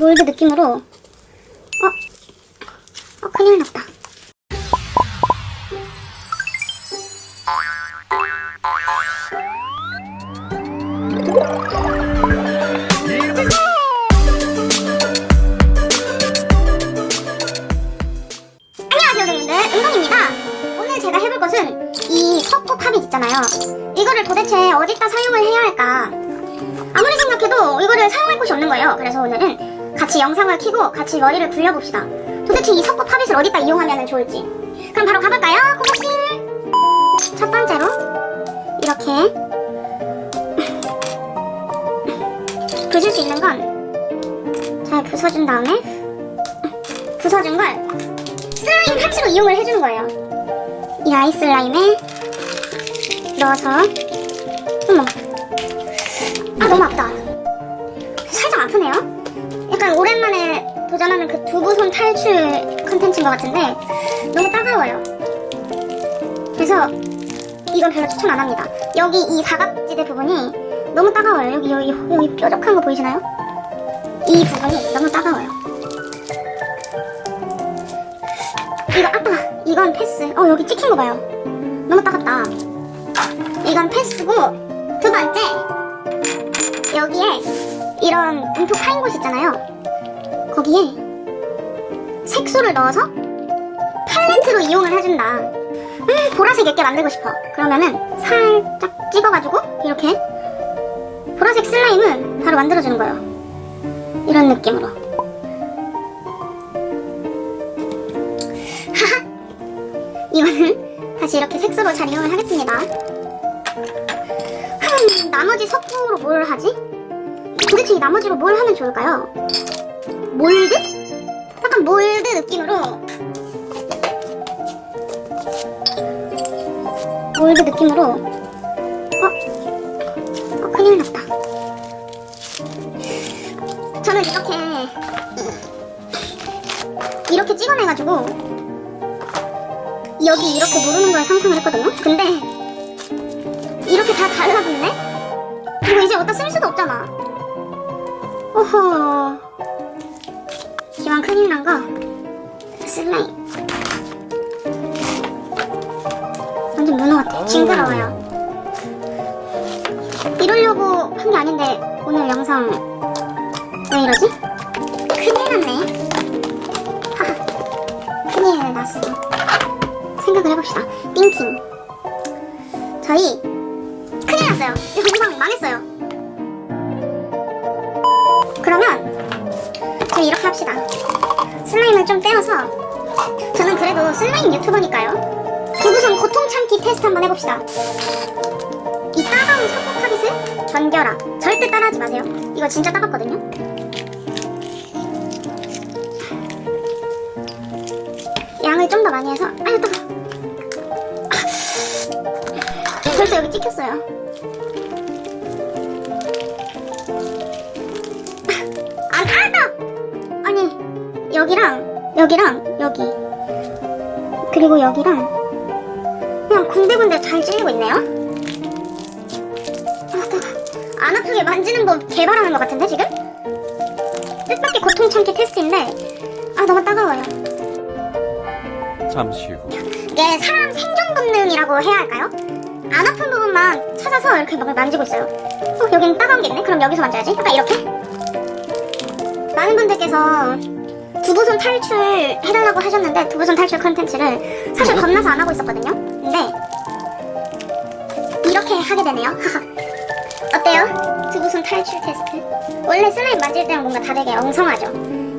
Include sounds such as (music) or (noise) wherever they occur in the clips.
몰드 느낌으로. 어? 어 큰일 났다. 안녕하세요 여러분들. 은동입니다. 오늘 제가 해볼 것은 이거를 도대체 어디다 사용을 해야 할까? 아무리 생각해도 이거를 사용할 곳이 없는 거예요. 그래서 오늘은 같이 영상을 켜고 같이 머리를 굴려봅시다 도대체 이 석고 팝잇을 어디다 이용하면 좋을지 그럼 바로 가볼까요 고고씨 첫 번째로 이렇게 부술 수 있는 건 잘 부숴준 다음에 부숴준 걸 슬라임 파츠로 이용을 해주는 거예요. 이 아이스 슬라임에 넣어서 어머 아 너무 아프다. 살짝 아프네요. 약간 오랜만에 도전하는 그 두부손 탈출 컨텐츠인 것 같은데 너무 따가워요. 그래서 이건 별로 추천 안 합니다. 여기 이 사각지대 부분이 너무 따가워요. 여기 여기 여기 뾰족한 거 보이시나요? 이 부분이 너무 따가워요. 이거 아빠 이건 패스 어 여기 찍힌 거 봐요 너무 따갑다 이건 패스고 두 번째 여기에 이런 움푹 파인 곳 있잖아요. 거기에 색소를 넣어서 팔레트로 이용을 해준다. 음 보라색 있게 만들고 싶어. 그러면은 살짝 찍어가지고 이렇게 보라색 슬라임을 바로 만들어주는 거예요. 이런 느낌으로. 하하! 이거는 다시 이렇게 색소로 잘 이용을 하겠습니다. 흠, 나머지 석고로 뭘 하지? 도대체 이 나머지로 뭘 하면 좋을까요? 몰드? 약간 몰드 느낌으로 몰드 느낌으로 어? 어 큰일 났다. 저는 이렇게 이렇게 찍어내가지고 여기 이렇게 누르는 걸 상상을 했거든요? 근데 이렇게 다 달라붙네? 이거 이제 어디다 쓸 수도 없잖아 오호 기왕 큰일 난 거 슬라임 완전 문어 같아 징그러워요 이러려고 한 게 아닌데 오늘 영상 왜 이러지? 큰일 났네 하하 큰일 났어 생각을 해봅시다. 띵킹. 저희 큰일 났어요. 이 영상 망했어요. 저희 이렇게 합시다. 슬라임을 좀 떼어서 저는 그래도 슬라임 유튜버니까요. 두부선 고통 참기 테스트 한번 해봅시다. 이 따가운 석고 팝잇을 견뎌라. 절대 따라하지 마세요. 이거 진짜 따갑거든요. 양을 좀 더 많이 해서 아유 따가 (laughs) 벌써 여기 찍혔어요 여기랑 여기랑 여기 그리고 여기랑 그냥 군데군데 잘 찔리고 있네요 아 따가 안 아프게 만지는 법 개발하는 것 같은데 지금? 뜻밖의 고통 참기 테스트인데 아 너무 따가워요 잠시 후 이게 사람 생존 본능이라고 해야 할까요? 안 아픈 부분만 찾아서 이렇게 막 만지고 있어요. 어, 여긴 따가운 게 있네? 그럼 여기서 만져야지. 약간 이렇게. 많은 분들께서 두부손 탈출 해달라고 하셨는데 두부손 탈출 컨텐츠를 사실 겁나서 안 하고 있었거든요. 근데 이렇게 하게 되네요. (laughs) 어때요? 두부손 탈출 테스트. 원래 슬라임 만질 때는 뭔가 다르게 엉성하죠.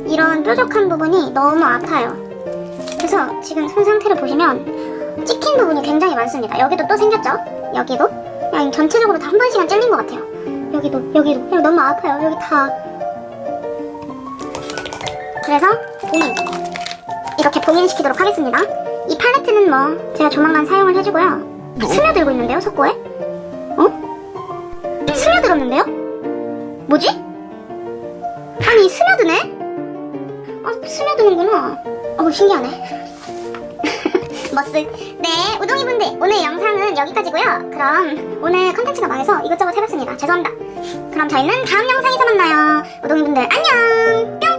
이런 뾰족한 부분이 너무 아파요. 그래서 지금 손 상태를 보시면 찍힌 부분이 굉장히 많습니다. 여기도 또 생겼죠? 여기도? 그냥 전체적으로 다 한 번씩은 찔린 것 같아요. 여기도, 여기도. 그냥 너무 아파요. 여기 다. 그래서 봉인. 이렇게 봉인시키도록 하겠습니다. 이 팔레트는 뭐 제가 조만간 사용을 해주고요. 스며들고 있는데요, 속고에? 어? 스며들었는데요? 뭐지? 아니, 스며드네? 아, 스며드는구나. 어, 신기하네. (laughs) 머스. 네, 우동이분들, 오늘 영상은 여기까지고요 그럼 오늘 컨텐츠가 망해서 이것저것 해봤습니다. 죄송합니다. 그럼 저희는 다음 영상에서 만나요. 우동이분들, 안녕!